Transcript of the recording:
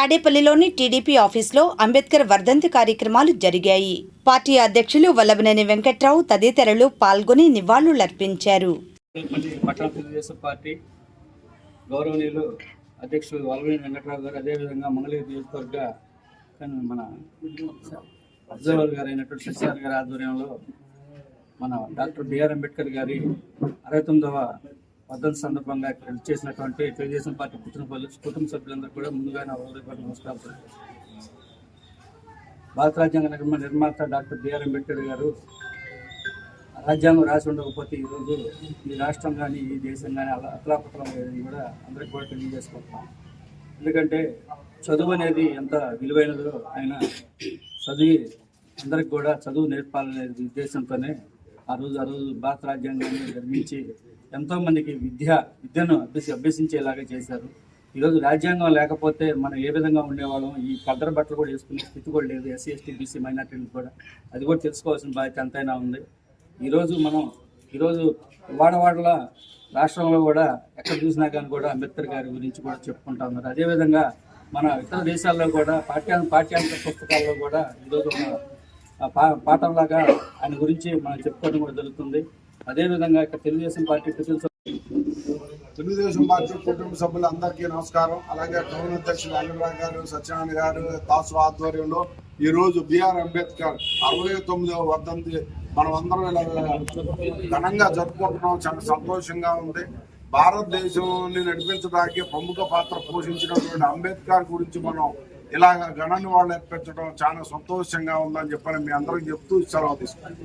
తాడేపల్లిలోని టీడీపీ ఆఫీసులో అంబేద్కర్ వర్ధంతి కార్యక్రమాలు జరిగాయి. పార్టీ అధ్యక్షులు వల్లభనేని వెంకట్రావు తదితరులు పాల్గొని నివాళులర్పించారు. గౌరవనీయులు అధ్యక్షులు వెంకట్రావు గారు అదేవిధంగా మంగళగిరి నియోజకవర్గ మన అబ్జర్వర్ గారు అయినటువంటి గారి ఆధ్వర్యంలో మన డాక్టర్ బిఆర్ అంబేద్కర్ గారి అరవై తొమ్మిదవ పద్దతి సందర్భంగా ఇక్కడ చేసినటువంటి తెలుగుదేశం పార్టీ కుటుంబ కుటుంబ సభ్యులందరూ కూడా ముందుగా నా హృదయపూర్వక నమస్కారం భారత రాజ్యాంగ నిర్మ నిర్మాత డాక్టర్ బిఆర్ అంబేద్కర్ గారు రాజ్యాంగం రాసి ఉండకపోతే ఈరోజు ఈ రాష్ట్రం కానీ ఈ దేశం కానీ అలా అతలాపతలం అనేది కూడా అందరికి కూడా తెలియజేసుకుంటున్నాం. ఎందుకంటే చదువు అనేది ఎంత విలువైనదో ఆయన చదివి అందరికి కూడా చదువు నేర్పాలనే ఉద్దేశంతోనే ఆ రోజు ఆ రోజు భారత రాజ్యాంగాన్ని నిర్మించి ఎంతోమందికి విద్య విద్యను అభ్యసి అభ్యసించేలాగా చేశారు. ఈరోజు రాజ్యాంగం లేకపోతే మనం ఏ విధంగా ఉండేవాళ్ళం? ఈ కద్దర బట్టలు కూడా వేసుకునే స్థితి కూడా లేదు ఎస్సీ ఎస్టీ బీసీ మైనార్టీలు కూడా. అది కూడా తెలుసుకోవాల్సిన బాధ్యత ఎంతైనా ఉంది. ఈరోజు మనం ఈరోజు వాడవాడల రాష్ట్రంలో కూడా ఎక్కడ చూసినా కానీ కూడా అంబేద్కర్ గారి గురించి కూడా చెప్పుకుంటా ఉన్నారు. అదేవిధంగా మన ఇతర దేశాల్లో కూడా పాఠ్యా పాఠ్యాంతర పుస్తకాల్లో కూడా ఈరోజు మన ఆ పా పాఠంలాగా ఆయన గురించి మనం చెప్పుకోవడం కూడా జరుగుతుంది. అదేవిధంగా ఇక్కడ తెలుగుదేశం పార్టీ తెలుగుదేశం పార్టీ కుటుంబ సభ్యులందరికీ నమస్కారం. అలాగే గౌరవ అధ్యక్షులు అనిల్రాజ్ గారు సత్యనారాయణ గారు దాసు ఆధ్వర్యంలో ఈ రోజు బిఆర్ అంబేద్కర్ అరవై తొమ్మిదవ వర్ధంతి మనం అందరం ఇలా ఘనంగా జరుపుకుంటున్నాం. చాలా సంతోషంగా ఉంది. భారతదేశాన్ని నడిపించడానికి ప్రముఖ పాత్ర పోషించినటువంటి అంబేద్కర్ గురించి మనం ఇలాగ ఘన వాళ్ళు ఏర్పించడం చాలా సంతోషంగా ఉందని చెప్పని మీ అందరికి చెప్తూ సెలవు తీసుకుంటాం